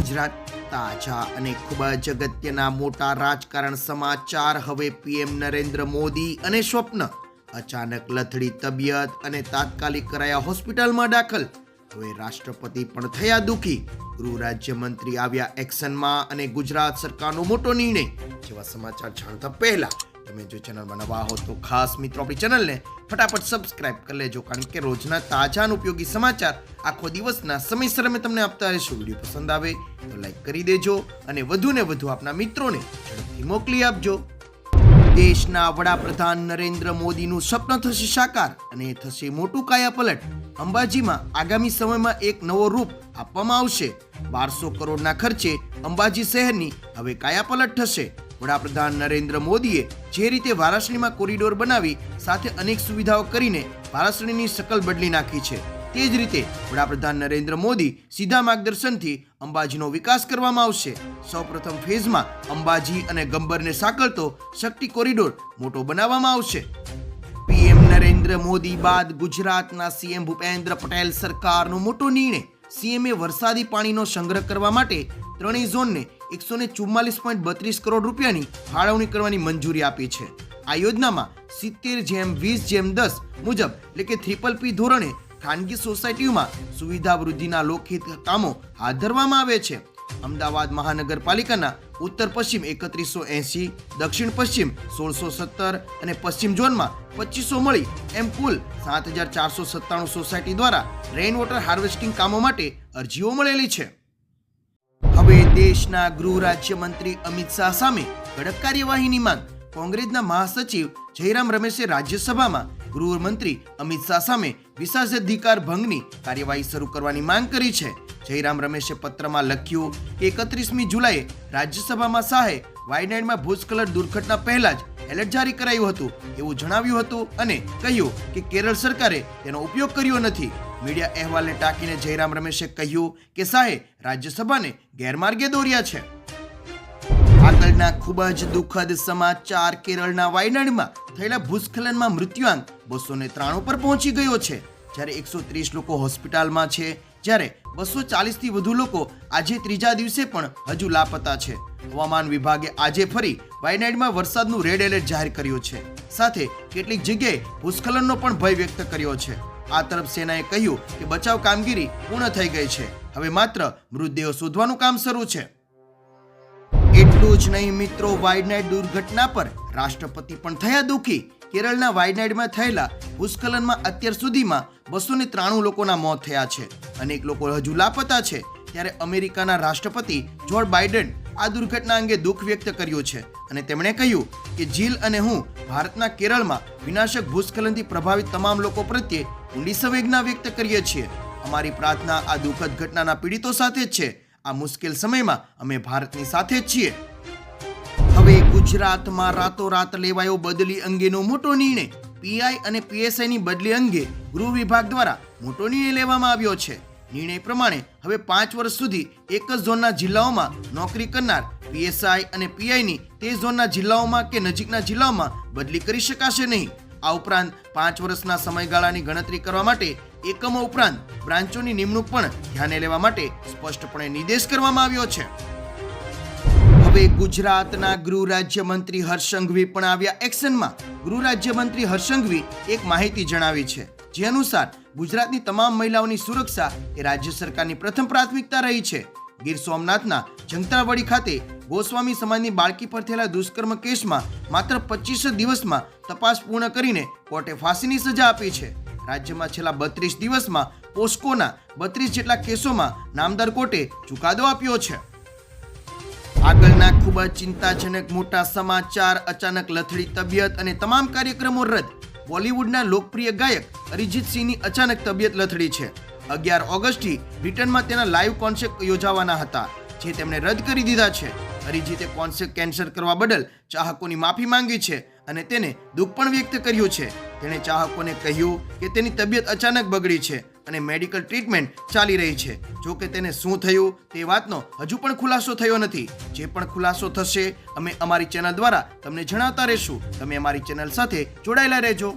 ગુજરાત તાજા અને ખૂબ જ અગત્યના મોટા રાજકારણ સમાચાર હવે પીએમ નરેન્દ્ર મોદી અને સ્વપ્ન અચાનક લથડી તબિયત અને તાત્કાલિક કરાયા હોસ્પિટલમાં દાખલ. હવે રાષ્ટ્રપતિ પણ થયા દુખી. ગૃહ રાજ્યમંત્રી આવ્યા એક્શનમાં અને ગુજરાત સરકારનો મોટો નિર્ણય. જેવા સમાચાર જાણતા પહેલા તમે જો ચેનલમાં નવા હો તો ખાસ મિત્રો આપણી ચેનલને ફટાફટ સબસ્ક્રાઇબ કરી લેજો. કારણ કે રોજના તાજા ઉપયોગી સમાચાર આખો દિવસના સમયસર અમે તમને આપતા રહીશું. વીડિયો પસંદ આવે તો લાઈક કરી દેજો અને વધુને વધુ આપના મિત્રોને ઝડપથી મોકલી આપજો. દેશના વડાપ્રધાન નરેન્દ્ર મોદીનું સ્વપ્ન થશે સાકાર અને થશે મોટું કાયાપલટ. અંબાજીમાં આગામી સમયમાં એક નવો રૂપ આપવામાં આવશે. બારસો કરોડના ખર્ચે અંબાજી શહેરની હવે કાયાપલટ થશે. વડાપ્રધાન નરેન્દ્ર મોદીએ જે રીતે વારાણસીમાં કોરિડોર બનાવી સાથે અનેક સુવિધાઓ કરીને વારાણસીની શકલ બદલી નાખી છે, તે જ રીતે વડાપ્રધાન નરેન્દ્ર મોદી સીધા માર્ગદર્શનથી અંબાજીનો વિકાસ કરવામાં આવશે. સૌપ્રથમ ફેઝમાં અંબાજી અને ગંબરને સાંકળતો શક્તિ કોરિડોર મોટો બનાવવામાં આવશે. પીએમ નરેન્દ્ર મોદી બાદ ગુજરાતના સીએમ ભૂપેન્દ્ર પટેલ સરકારનો મોટો નિર્ણય. સીએમએ વરસાદી પાણીનો સંગ્રહ કરવા માટે ત્રણેય ઝોનને એકસો ને ચુમ્માલીસ પોઈન્ટ બત્રીસ કરોડ રૂપિયાની ફાળવણી કરવાની મંજૂરી આપી છે. આ યોજનામાં સિત્તેર જેમ વીસ જેમ દસ મુજબ, એટલે કે ત્રિપલ પી ધોરણે, ખાનગી સોસાયટીઓમાં સુવિધા વૃદ્ધિના લોકહિત કામો હાથ ધરવામાં આવે છે. અમદાવાદ મહાનગરપાલિકાના ઉત્તર પશ્ચિમ એકત્રીસો એંસી, દક્ષિણ પશ્ચિમ સોળસો સત્તર અને પશ્ચિમ ઝોનમાં પચીસો મળી એમ કુલ સાત હજાર ચારસો સત્તાણું સોસાયટી દ્વારા રેઇન વોટર હાર્વેસ્ટિંગ કામો માટે અરજીઓ મળેલી છે. હવે દેશના ગૃહ રાજ્યમંત્રી અમિત શાહ સામે કડક કાર્યવાહીની માંગ. કોંગ્રેસના મહાસચિવ જયરામ રમેશે રાજ્યસભામાં ગૃહમંત્રી અમિત શાહ સામે વિશેષાધિકાર ભંગની કાર્યવાહી શરૂ કરવાની માંગ કરી છે. જયરામ રમેશે પત્રમાં લખ્યું કે એકત્રીસમી જુલાઈએ રાજ્યસભામાં શાહે વાયનાડમાં ભૂસ્ખલન દુર્ઘટના પહેલા જ એલર્ટ જારી કરાયું હતું, એવું જણાવ્યું હતું અને કહ્યું કે કેરળ સરકારે તેનો ઉપયોગ કર્યો નથી. મીડિયા અહેવાલને ટાંકીને જયરામ રમેશે કહ્યું કે શાહે રાજ્યસભાને ગેરમાર્ગે દોર્યા છે. આગળના ખૂબ જ દુઃખદ સમાચાર કેરળના વાયનાડમાં થયેલા ભૂસ્ખલનમાં મૃત્યુઆંક બસો ને ત્રાણું પર પહોંચી ગયો છે. જ્યારે એકસો ત્રીસ લોકો હોસ્પિટલમાં છે, જ્યારે બસો ચાલીસથી વધુ લોકો આજે ત્રીજા દિવસે પણ હજુ લાપતા છે. હવામાન વિભાગે આજે ફરી વાયનાડમાં વરસાદનું રેડ એલર્ટ જાહેર કર્યું છે. સાથે કેટલીક જગ્યાએ ભૂસ્ખલનનો પણ ભય વ્યક્ત કર્યો છે. આ તરફ સેનાએ કહ્યું કે બચાવ કામગીરી પૂર્ણ થઈ ગઈ છે. હવે માત્ર મૃતદેહો શોધવાનું કામ શરૂ છે. એટલું જ નહીં મિત્રો, વાયનાડ દુર્ઘટના પર રાષ્ટ્રપતિ પણ થયા દુઃખી. કેરળના વાયનાડમાં થયેલા ભૂસ્ખલનમાં અત્યાર સુધીમાં બસો ને ત્રાણું લોકોના મોત થયા છે. અનેક લોકો હજુ લાપતા છે. ત્યારે અમેરિકાના રાષ્ટ્રપતિ જોર્જ બાઇડન આ દુર્ઘટના અંગે દુઃખ વ્યક્ત કર્યું છે અને તેમણે કહ્યું કે જીલ અને હું ભારતના કેરળમાં વિનાશક ભૂસ્ખલનથી પ્રભાવિત તમામ લોકો પ્રત્યે ઊંડી સંવેદના વ્યક્ત કરીએ છીએ. અમારી પ્રાર્થના આ દુઃખદ ઘટનાના પીડિતો સાથે જ છે. આ મુશ્કેલ સમયમાં અમે ભારતની સાથે જ છીએ. હવે ગુજરાતમાં રાતોરાત લેવાયો બદલી અંગેનો મોટો નિર્ણય. પીઆઈ અને પીએસઆઈની બદલી અંગે ગૃહ વિભાગ દ્વારા મોટો નિર્ણય લેવામાં આવ્યો છે. નિર્ણય પ્રમાણે હવે પાંચ વર્ષ સુધી એક જ ઝોનના જિલ્લાઓમાં નોકરી કરનાર પીએસઆઈ અને પીઆઈની તે ઝોનના જિલ્લાઓમાં કે નજીકના જિલ્લાઓમાં બદલી કરી શકાશે નહીં. આ ઉપરાંત પાંચ વર્ષના સમયગાળાની ગણતરી કરવા માટે એકમો ઉપરાંત બ્રાન્ચોની નિમણૂક પણ ધ્યાને લેવા માટે સ્પષ્ટપણે નિર્દેશ કરવામાં આવ્યો છે. હવે ગુજરાતના ગૃહ રાજ્યમંત્રી હર્ષંઘવી પણ આવ્યા એક્શનમાં. ગૃહ રાજ્યમંત્રી હર્ષંઘવી એક માહિતી જણાવી છે. જે અનુસાર ગુજરાતની તમામ મહિલાઓની સુરક્ષા એ રાજ્ય સરકારની પ્રથમ પ્રાથમિકતા રહી છે. ગીર સોમનાથના જંગતાવડી ખાતે ગોસ્વામી સમાજની બાળકી પર થયેલા દુષ્કર્મ કેસમાં માત્ર પચીસ દિવસમાં તપાસ પૂર્ણ કરીને કોર્ટે ફાંસીની સજા આપી છે. રાજ્યમાં છેલ્લા બત્રીસ દિવસમાં પોસ્કોના બત્રીસ જેટલા કેસોમાં નામદાર કોર્ટે ચુકાદો આપ્યો છે. આગળના ખૂબ જ ચિંતાજનક મોટા સમાચાર, અચાનક લથડી તબિયત અને તમામ કાર્યક્રમો રદ બોલિવૂડના લોકપ્રિય ગાયક અરિજીત સિંહની અચાનક તબિયત લથડી છે. અગિયાર ઓગસ્ટથી બ્રિટનમાં તેના લાઈવ કોન્સર્ટ યોજાવાના હતા, જે તેમણે રદ કરી દીધા છે. અરિજીતે કોન્સર્ટ કેન્સલ કરવા બદલ ચાહકોની માફી માંગી છે અને તેને દુઃખ પણ વ્યક્ત કર્યું છે. તેણે ચાહકોને કહ્યું કે તેની તબિયત અચાનક બગડી છે. અને મેડિકલ ટ્રીટમેન્ટ ચાલી રહી છે. જો કે તેને શું થયું તે વાતનો હજુ પણ ખુલાસો થયો નથી. જે પણ ખુલાસો થશે, અમે અમારી ચેનલ દ્વારા તમને જણાવતા રહેશું. તમે અમારી ચેનલ સાથે જોડાયેલા રહેજો.